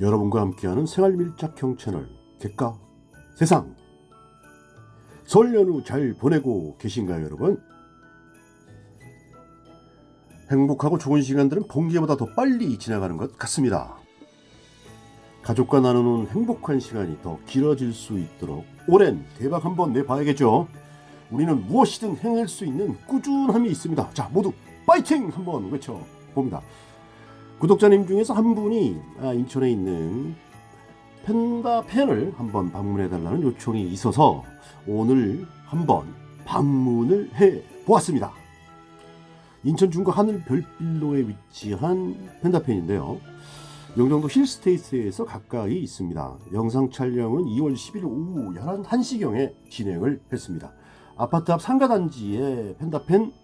여러분과 함께하는 생활 밀착형 채널 객가 세상 설 연휴 잘 보내고 계신가요 여러분? 행복하고 좋은 시간들은 번개보다 더 빨리 지나가는 것 같습니다. 가족과 나누는 행복한 시간이 더 길어질 수 있도록 올해는 대박 한번 내봐야겠죠. 우리는 무엇이든 해낼 수 있는 꾸준함이 있습니다. 자 모두 파이팅 한번 외쳐봅니다. 구독자님 중에서 한 분이 아, 인천에 있는 펜다 펜을 한번 방문해 달라는 요청이 있어서 오늘 한번 방문을 해 보았습니다. 인천 중구 하늘 별빌로에 위치한 펜다펜인데요. 영종도 힐스테이트에서 가까이 있습니다. 영상 촬영은 2월 10일 오후 11시경에 진행을 했습니다. 아파트 앞 상가단지에 펜다펜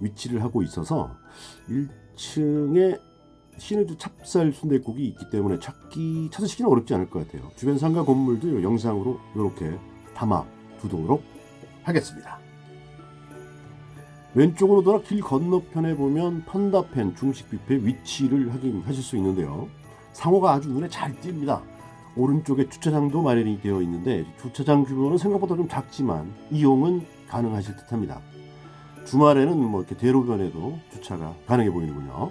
위치를 하고 있어서 1층에 신우주 찹쌀 순대국이 있기 때문에 찾기 찾으시기는 어렵지 않을 것 같아요. 주변 상가 건물도 영상으로 이렇게 담아 두도록 하겠습니다. 왼쪽으로 돌아 길 건너편에 보면 펀다펜 중식 뷔페 위치를 확인하실 수 있는데요. 상호가 아주 눈에 잘 띕니다. 오른쪽에 주차장도 마련이 되어 있는데 주차장 규모는 생각보다 좀 작지만 이용은 가능하실 듯합니다. 주말에는 뭐 이렇게 대로변에도 주차가 가능해 보이는군요.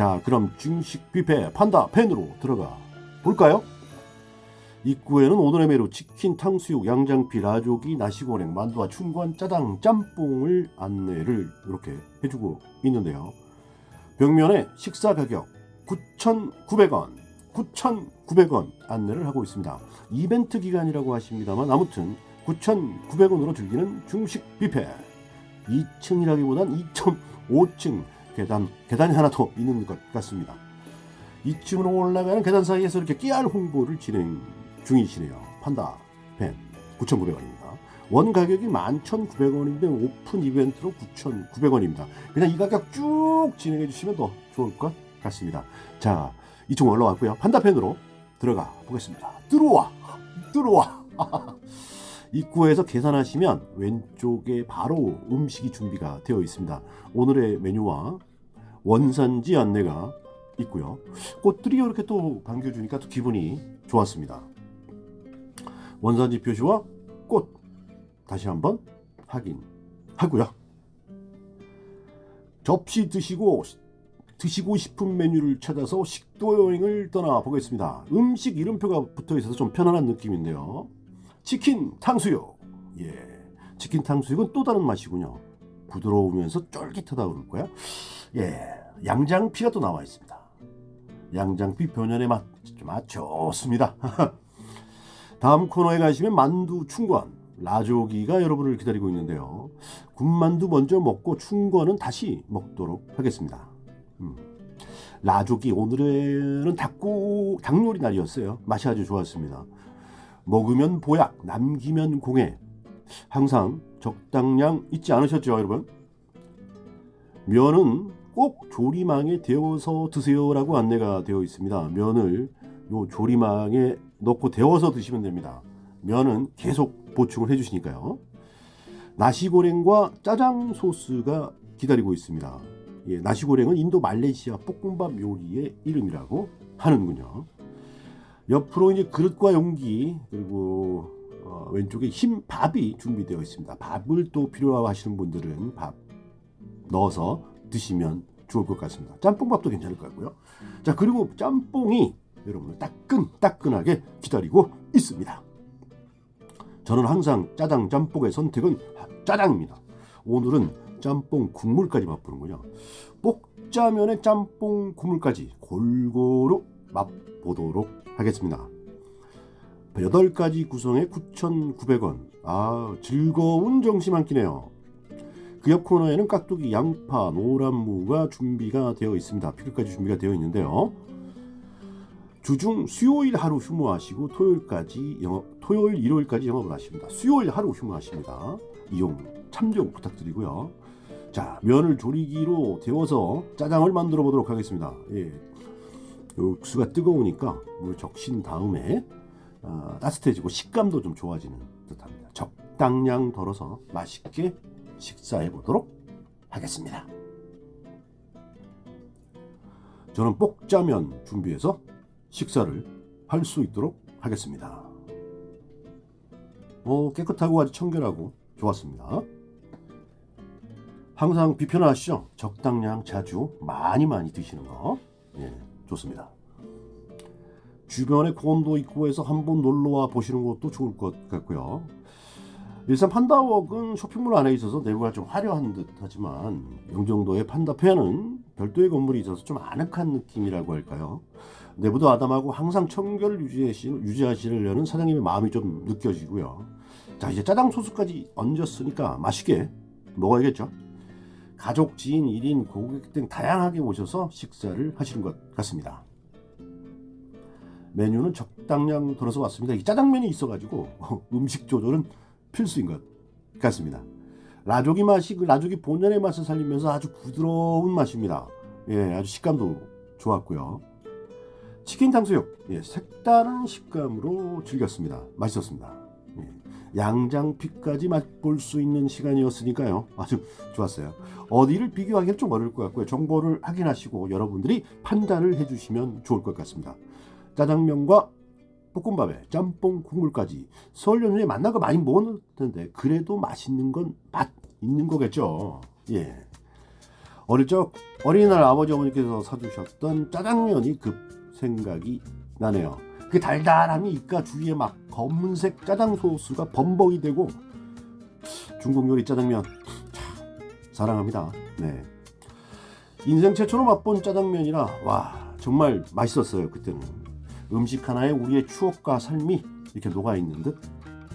자, 그럼 중식 뷔페 판다 펜으로 들어가 볼까요? 입구에는 오늘의 메뉴 치킨, 탕수육, 양장피, 라조기, 나시고랭, 만두와 춘권, 짜장, 짬뽕을 안내를 이렇게 해주고 있는데요. 벽면에 식사 가격 9,900원, 9,900원 안내를 하고 있습니다. 이벤트 기간이라고 하십니다만 아무튼 9,900원으로 즐기는 중식 뷔페 2층이라기보단 2.5층 계단 계단이 하나 더 있는 것 같습니다. 2층으로 올라가는 계단 사이에서 이렇게 깨알 홍보를 진행 중이시네요. 판다 펜 9,900원입니다. 원 가격이 11,900원인데 오픈 이벤트로 9,900원입니다. 그냥 이 가격 쭉 진행해 주시면 더 좋을 것 같습니다. 자, 이쪽 올라왔고요. 판다 펜으로 들어가 보겠습니다. 들어와! 들어와! 입구에서 계산하시면 왼쪽에 바로 음식이 준비가 되어 있습니다. 오늘의 메뉴와 원산지 안내가 있고요. 꽃들이 이렇게 또 반겨주니까 또 기분이 좋았습니다. 원산지 표시와 꽃 다시 한번 확인하고요. 접시 드시고 드시고 싶은 메뉴를 찾아서 식도 여행을 떠나 보겠습니다. 음식 이름표가 붙어 있어서 좀 편안한 느낌인데요. 치킨 탕수육. 예. 치킨 탕수육은 또 다른 맛이군요. 부드러우면서 쫄깃하다 그럴 거야. 예. 양장피가 또 나와 있습니다. 양장피 변연의 맛. 맛 좋습니다. 다음 코너에 가시면 만두 충권 라조기가 여러분을 기다리고 있는데요. 군만두 먼저 먹고 충권은 다시 먹도록 하겠습니다. 음. 라조기 오늘은 닭고 닭요리 날이었어요. 맛이 아주 좋았습니다. 먹으면 보약, 남기면 공해. 항상 적당량 잊지 않으셨죠, 여러분? 면은 꼭 조리망에 데워서 드세요라고 안내가 되어 있습니다. 면을 요 조리망에 넣고 데워서 드시면 됩니다. 면은 계속 보충을 해주시니까요. 나시고랭과 짜장 소스가 기다리고 있습니다. 예, 나시고랭은 인도 말레이시아 볶음밥 요리의 이름이라고 하는군요. 옆으로 이제 그릇과 용기 그리고 어, 왼쪽에 흰 밥이 준비되어 있습니다. 밥을 또 필요하시는 분들은 밥 넣어서 드시면 좋을 것 같습니다. 짬뽕밥도 괜찮을 것 같고요. 자 그리고 짬뽕이 여러분을 따끈따끈하게 기다리고 있습니다. 저는 항상 짜장 짬뽕의 선택은 짜장입니다. 오늘은 짬뽕 국물까지 맛보는군요. 볶자면의 짬뽕 국물까지 골고루 맛보도록 하겠습니다. 8가지 구성에 9,900원. 아, 즐거운 점심 한 끼네요. 그 옆 코너에는 깍두기, 양파, 노란 무가 준비가 되어 있습니다. 피클까지 준비가 되어 있는데요. 주중 수요일 하루 휴무하시고 토요일까지 영업, 토요일 일요일까지 영업을 하십니다. 수요일 하루 휴무하십니다. 이용 참조 부탁드리고요. 자 면을 조리기로 데워서 짜장을 만들어 보도록 하겠습니다. 예, 육수가 뜨거우니까 물 적신 다음에 어, 따뜻해지고 식감도 좀 좋아지는 듯합니다. 적당량 덜어서 맛있게 식사해 보도록 하겠습니다. 저는 볶자면 준비해서 식사를 할 수 있도록 하겠습니다. 어, 깨끗하고 아주 청결하고 좋았습니다. 항상 비편하시죠? 적당량 자주 많이 많이 드시는 거 예, 좋습니다. 주변에 공원도 있고 해서 한번 놀러와 보시는 것도 좋을 것 같고요. 일산 판다웍은 쇼핑몰 안에 있어서 내부가 좀 화려한 듯 하지만 영종도의 판다페는 별도의 건물이 있어서 좀 아늑한 느낌이라고 할까요? 내부도 아담하고 항상 청결을 유지하시- 유지하시려는 사장님의 마음이 좀 느껴지고요. 자 이제 짜장 소스까지 얹었으니까 맛있게 먹어야겠죠. 가족, 지인, 1인, 고객 등 다양하게 오셔서 식사를 하시는 것 같습니다. 메뉴는 적당량 들어서 왔습니다. 이 짜장면이 있어가지고 음식 조절은 필수인 것 같습니다. 라조기 맛이 그 라조기 본연의 맛을 살리면서 아주 부드러운 맛입니다. 예, 아주 식감도 좋았고요. 치킨 탕수육, 예, 색다른 식감으로 즐겼습니다. 맛있었습니다. 예, 양장피까지 맛볼 수 있는 시간이었으니까요. 아주 좋았어요. 어디를 비교하기는 좀 어려울 것 같고요. 정보를 확인하시고 여러분들이 판단을 해주시면 좋을 것 같습니다. 짜장면과 볶음밥에 짬뽕 국물까지 설 연휴에 거 많이 먹었을 텐데 그래도 맛있는 건 맛 있는 거겠죠. 예. 어릴 적 어린이날 아버지 어머니께서 사주셨던 짜장면이 급 생각이 나네요. 그 달달함이 입가 주위에 막 검은색 짜장 소스가 범벅이 되고 중국 요리 짜장면 참 사랑합니다. 네. 인생 최초로 맛본 짜장면이라 와 정말 맛있었어요 그때는. 음식 하나에 우리의 추억과 삶이 이렇게 녹아 있는 듯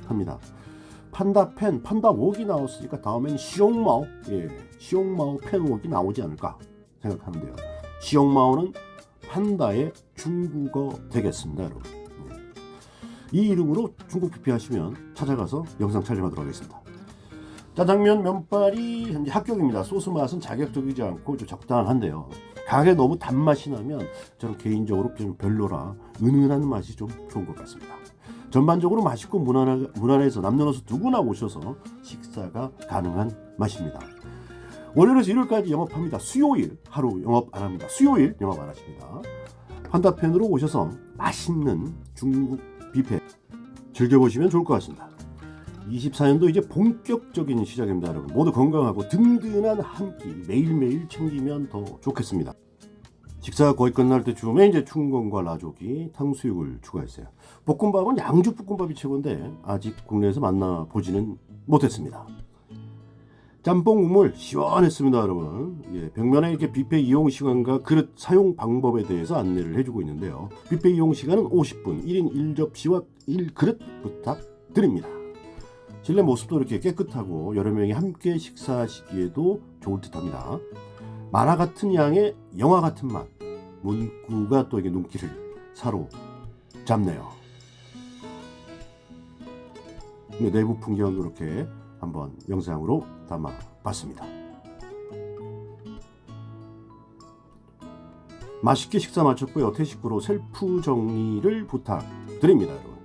합니다. 판다 펜, 판다 웍이 나왔으니까 다음엔 시용마오, 예, 시용마오 펜 웍이 나오지 않을까 생각하는데요. 시용마오는 판다의 중국어 되겠습니다, 여러분. 예. 이 이름으로 중국 뷔페 하시면 찾아가서 영상 촬영하도록 하겠습니다. 짜장면 면발이 현재 합격입니다. 소스 맛은 자극적이지 않고 좀 적당한데요. 가게 너무 단맛이 나면 저는 개인적으로 좀 별로라 은은한 맛이 좀 좋은 것 같습니다. 전반적으로 맛있고 무난하, 무난해서 남녀노소 누구나 오셔서 식사가 가능한 맛입니다. 월요일에서 일요일까지 영업합니다. 수요일 하루 영업 안 합니다. 수요일 영업 안 하십니다. 판다펜으로 오셔서 맛있는 중국 뷔페 즐겨보시면 좋을 것 같습니다. 24년도 이제 본격적인 시작입니다, 여러분. 모두 건강하고 든든한 한 끼 매일매일 챙기면 더 좋겠습니다. 식사가 거의 끝날 때쯤에 이제 충건과 라조기, 탕수육을 추가했어요. 볶음밥은 양주 볶음밥이 최고인데 아직 국내에서 만나 보지는 못했습니다. 짬뽕 국물 시원했습니다, 여러분. 예, 벽면에 이렇게 뷔페 이용 시간과 그릇 사용 방법에 대해서 안내를 해주고 있는데요. 뷔페 이용 시간은 50분, 1인 1접시와 1그릇 부탁드립니다. 실내 모습도 이렇게 깨끗하고 여러 명이 함께 식사하시기에도 좋을 듯합니다. 만화 같은 양의 영화 같은 맛, 문구가 또 이게 눈길을 사로잡네요. 네, 내부 풍경 이렇게 한번 영상으로 담아 봤습니다. 맛있게 식사 마쳤고요. 퇴식구로 셀프 정리를 부탁드립니다, 여러분.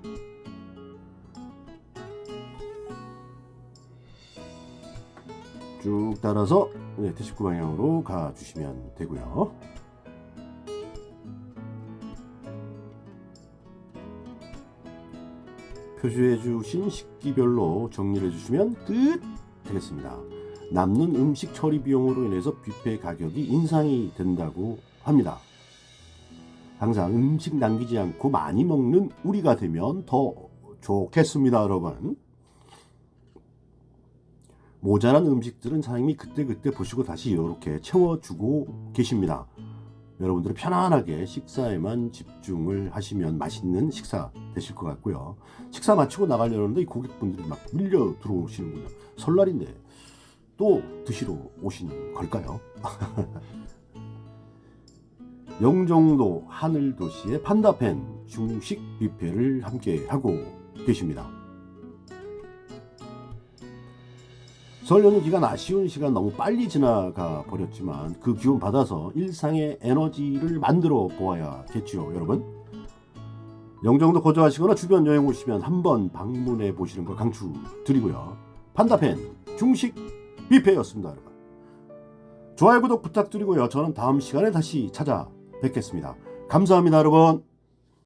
쭉 따라서 네, 퇴식구 방향으로 가주시면 되고요. 표시해 주신 식기별로 정리를 해주시면 끝 되겠습니다. 남는 음식 처리 비용으로 인해서 뷔페 가격이 인상이 된다고 합니다. 항상 음식 남기지 않고 많이 먹는 우리가 되면 더 좋겠습니다, 여러분. 모자란 음식들은 사장님이 그때그때 보시고 다시 이렇게 채워주고 계십니다. 여러분들은 편안하게 식사에만 집중을 하시면 맛있는 식사 되실 것 같고요. 식사 마치고 나가려는데 이 고객분들이 막 밀려 들어오시는군요. 설날인데 또 드시러 오신 걸까요? 영종도 하늘도시의 판다펜 중식 뷔페를 함께 하고 계십니다. 설 연휴 기간 아쉬운 시간 너무 빨리 지나가 버렸지만 그 기운 받아서 일상의 에너지를 만들어 보아야겠지요, 여러분. 영종도 거주하시거나 주변 여행 오시면 한번 방문해 보시는 걸 강추드리고요. 판다펜 중식 뷔페였습니다, 여러분. 좋아요 구독 부탁드리고요. 저는 다음 시간에 다시 찾아뵙겠습니다. 감사합니다, 여러분.